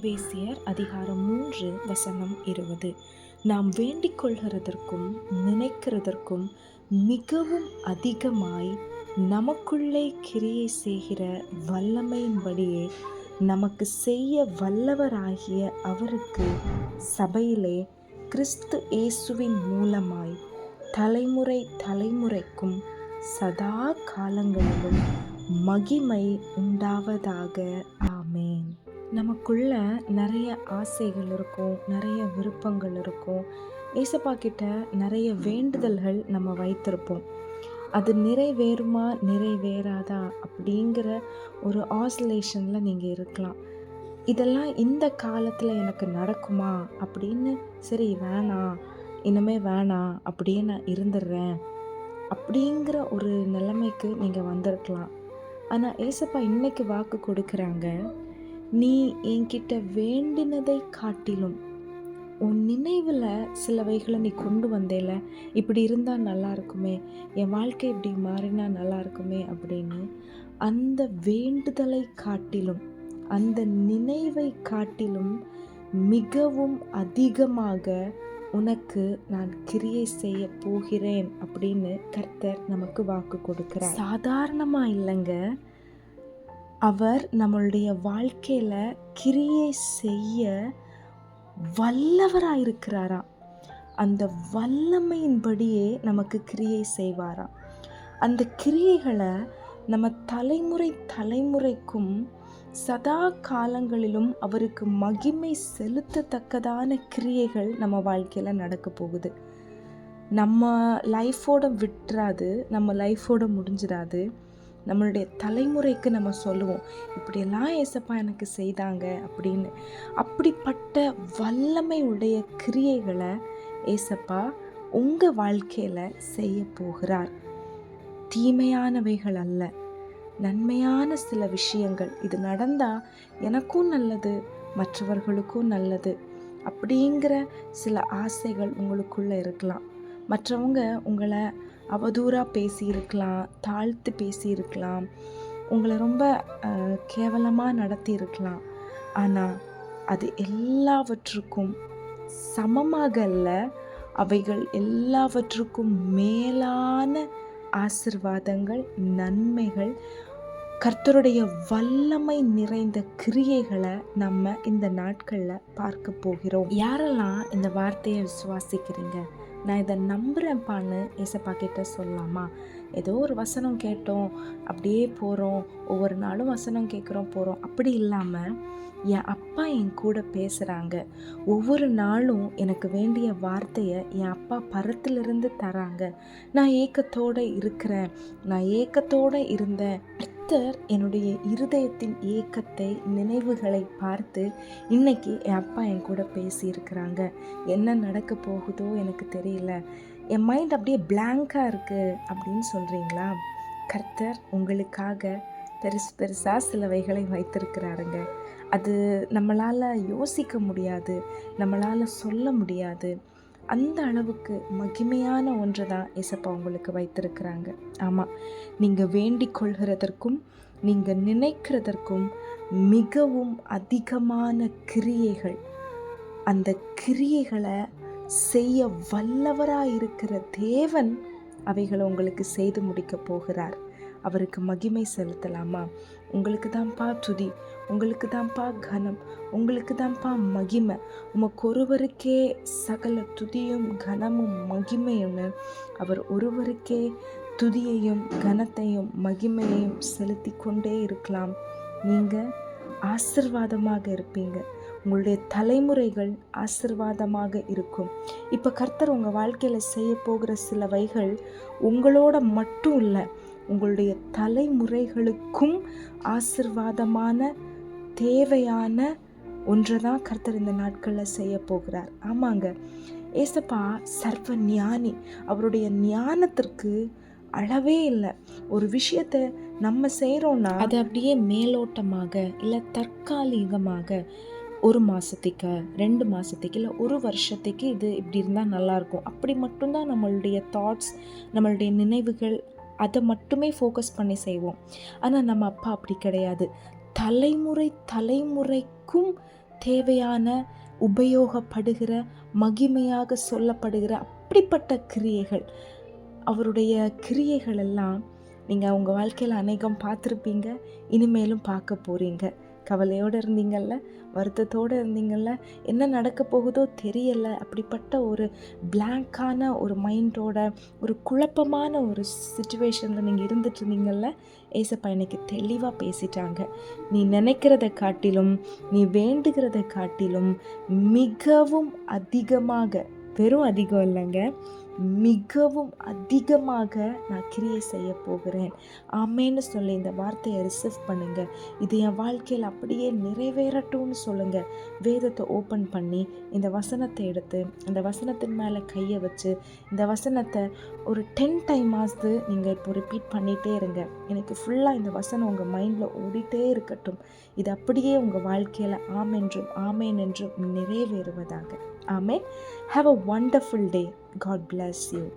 எபேசியர் அதிகாரம் மூன்று வசனம் இருபது. நாம் வேண்டிக் கொள்கிறதற்கும் நினைக்கிறதற்கும் மிகவும் அதிகமாய் நமக்குள்ளே கிரியை செய்கிற வல்லமையின்படியே நமக்கு செய்ய வல்லவராகிய அவருக்கு சபையிலே கிறிஸ்து இயேசுவின் மூலமாய் தலைமுறை தலைமுறைக்கும் சதா காலங்களிலும் மகிமை உண்டாவதாக ஆ நமக்குள்ள நிறைய ஆசைகள் இருக்கும் நிறைய விருப்பங்கள் இருக்கும். ஏசப்பா கிட்ட நிறைய வேண்டுதல்கள் நம்ம வைத்திருப்போம். அது நிறைவேறுமா நிறைவேறாதா அப்படிங்கிற ஒரு ஆசோலேஷனில் நீங்கள் இருக்கலாம். இதெல்லாம் இந்த காலத்தில் எனக்கு நடக்குமா? அப்படின்னு சரி வேணாம் இனிமே வேணாம் அப்படியே நான் இருந்துடுறேன். அப்படிங்கிற ஒரு நிலைமைக்கு நீங்கள் வந்திருக்கலாம். ஆனால் ஏசப்பா இன்னைக்கு வாக்கு கொடுக்குறாங்க. நீ என்கிட்ட வேண்டினதை காட்டிலும் உன் நினைவில் சிலவைகளை நீ கொண்டு வந்தேல. இப்படி இருந்தால் நல்லா இருக்குமே என் வாழ்க்கை இப்படி மாறினா நல்லா இருக்குமே அப்படின்னு அந்த வேண்டுதலை காட்டிலும் அந்த நினைவை காட்டிலும் மிகவும் அதிகமாக உனக்கு நான் கிரியை செய்ய போகிறேன் அப்படின்னு கர்த்தர் நமக்கு வாக்கு கொடுக்குறார். சாதாரணமாக இல்லைங்க. அவர் நம்மளுடைய வாழ்க்கையில் கிரியை செய்ய வல்லவராக இருக்கிறாராம் அந்த வல்லமையின்படியே நமக்கு கிரியை செய்வாராம் அந்த கிரியைகளை நம்ம தலைமுறை தலைமுறைக்கும் சதா காலங்களிலும் அவருக்கு மகிமை செலுத்தத்தக்கதான கிரியைகள் நம்ம வாழ்க்கையில் நடக்க போகுது. நம்ம லைஃபோட விட்டுறாது நம்ம லைஃபோட முடிஞ்சிடாது. நம்மளுடைய தலைமுறைக்கு நம்ம சொல்லுவோம் இப்படியெல்லாம் ஏசப்பா எனக்கு செய்தாங்க அப்படின்னு. அப்படிப்பட்ட வல்லமை உடைய கிரியைகளை ஏசப்பா உங்கள் வாழ்க்கையில் செய்ய போகிறார். தீமையானவைகள் அல்ல. நன்மையான சில விஷயங்கள். இது நடந்தால் எனக்கும் நல்லது மற்றவர்களுக்கும் நல்லது அப்படிங்கிற சில ஆசைகள் உங்களுக்குள்ளே இருக்கலாம். மற்றவங்க உங்களை அவதூறாக பேசியிருக்கலாம் தாழ்த்து பேசியிருக்கலாம் உங்களை ரொம்ப கேவலமாக நடத்தியிருக்கலாம். ஆனால் அது எல்லாவற்றுக்கும் சமமாக அல்ல அவைகள் எல்லாவற்றுக்கும் மேலான ஆசிர்வாதங்கள் நன்மைகள் கர்த்தருடைய வல்லமை நிறைந்த கிரியைகளை நம்ம இந்த நாட்களில் பார்க்க போகிறோம். யாரெல்லாம் இந்த வார்த்தையை விசுவாசிக்கிறீங்க? நான் இதை நம்புகிறேன்ப்பான்னு ஏசப்பா கிட்ட சொல்லலாமா? ஏதோ ஒரு வசனம் கேட்டோம் அப்படியே போகிறோம் ஒவ்வொரு நாளும் வசனம் கேட்குறோம் போகிறோம் அப்படி இல்லாமல் என் அப்பா என் கூட பேசுகிறாங்க ஒவ்வொரு நாளும் எனக்கு வேண்டிய வார்த்தையை என் அப்பா பரத்திலிருந்து தராங்க. நான் ஏக்கத்தோடு இருக்கிறேன். நான் ஏக்கத்தோடு இருந்தேன். கர்த்தர் என்னுடைய இருதயத்தின் ஏக்கத்தை நினைவுகளை பார்த்து இன்னைக்கு என் அப்பா என் கூட பேசியிருக்கிறாங்க. என்ன நடக்க போகுதோ எனக்கு தெரியல. என் மைண்ட் அப்படியே பிளாங்காக இருக்குது அப்படின்னு சொல்கிறீங்களா கர்த்தர் உங்களுக்காக பெருசு பெருசாக சிலவைகளை வைத்திருக்கிறாருங்க. அது நம்மளால் யோசிக்க முடியாது. நம்மளால் சொல்ல முடியாது. அந்த அளவுக்கு மகிமையான ஒன்று தான் இசப்பா உங்களுக்கு வைத்திருக்கிறாங்க. ஆமாம் நீங்கள் வேண்டிக் கொள்கிறதற்கும் நீங்கள் நினைக்கிறதற்கும் மிகவும் அதிகமான கிரியைகள். அந்த கிரியைகளை செய்ய வல்லவராக இருக்கிற தேவன் அவைகளை உங்களுக்கு செய்து முடிக்க போகிறார். அவருக்கு மகிமை செலுத்தலாமா? உங்களுக்கு தான்ப்பா துதி உங்களுக்கு தான்ப்பா கனம் உங்களுக்கு தான்ப்பா மகிமை. உமக்கு ஒருவருக்கே சகல துதியும் கனமும் மகிமையும்னு அவர் ஒருவருக்கே துதியையும் கனத்தையும் மகிமையையும் செலுத்தி கொண்டே இருக்கலாம். நீங்கள் ஆசிர்வாதமாக இருப்பீங்க. உங்களுடைய தலைமுறைகள் ஆசிர்வாதமாக இருக்கும். இப்போ கர்த்தர் உங்கள் வாழ்க்கையில் செய்ய போகிற சில வைகள் உங்களோட மட்டும் இல்லை உங்களுடைய தலைமுறைகளுக்கும் ஆசிர்வாதமான தேவையான ஒன்றை தான் கர்த்தர் இந்த நாட்களில் செய்ய போகிறார். ஆமாங்க. ஏசப்பா சர்வ ஞானி அவருடைய ஞானத்திற்கு அளவே இல்லை. ஒரு விஷயத்த நம்ம செய்கிறோன்னா அது அப்படியே மேலோட்டமாக இல்லை தற்காலிகமாக ஒரு மாதத்துக்கு ரெண்டு மாதத்துக்கு இல்லை ஒரு வருஷத்துக்கு இது இப்படி இருந்தால் நல்லாயிருக்கும் அப்படி மட்டும்தான் நம்மளுடைய தாட்ஸ் நம்மளுடைய நினைவுகள் அதை மட்டுமே ஃபோக்கஸ் பண்ணி செய்வோம். ஆனால் நம்ம அப்பா அப்படி கிடையாது. தலைமுறை தலைமுறைக்கும் தேவையான உபயோகப்படுகிற மகிமையாக சொல்லப்படுகிற அப்படிப்பட்ட கிரியைகள். அவருடைய கிரியைகள் எல்லாம் நீங்கள் உங்கள் வாழ்க்கையில் அநேகம் பார்த்துருப்பீங்க. இனிமேலும் பார்க்க போகிறீங்க கவலையோடு இருந்தீங்கள்ல வருத்தத்தோடு இருந்தீங்கள்ல என்ன நடக்க போகுதோ தெரியலை. அப்படிப்பட்ட ஒரு பிளாங்கான ஒரு மைண்டோட ஒரு குழப்பமான ஒரு சுச்சுவேஷனில் நீங்கள் இருந்துட்டு இருந்தீங்கள்ல ஏசப்பா இன்னைக்கு தெளிவாக பேசிட்டாங்க. நீ நினைக்கிறத காட்டிலும் நீ வேண்டுகிறத காட்டிலும் மிகவும் அதிகமாக வெறும் அதிகம் இல்லைங்க மிகவும் அதிகமாக நான் கிரியை செய்ய போகிறேன். ஆமேன்னு சொல்லி இந்த வார்த்தையை ரிசீவ் பண்ணுங்க. இது என் வாழ்க்கையில் அப்படியே நிறைவேறட்டும்னு சொல்லுங்க. வேதத்தை ஓப்பன் பண்ணி இந்த வசனத்தை எடுத்து இந்த வசனத்தின் மேலே கையை வச்சு இந்த வசனத்தை ஒரு டென் டைம் ஆகுது நீங்கள் இப்போ ரிப்பீட் பண்ணிகிட்டே இருங்க. எனக்கு ஃபுல்லாக இந்த வசனம் உங்கள் மைண்டில் ஓடிட்டே இருக்கட்டும். இது அப்படியே உங்கள் வாழ்க்கையில் ஆமென்றும் ஆமேன் என்றும் நிறைவேறுவதாக. Amen. Have a wonderful day. God bless you.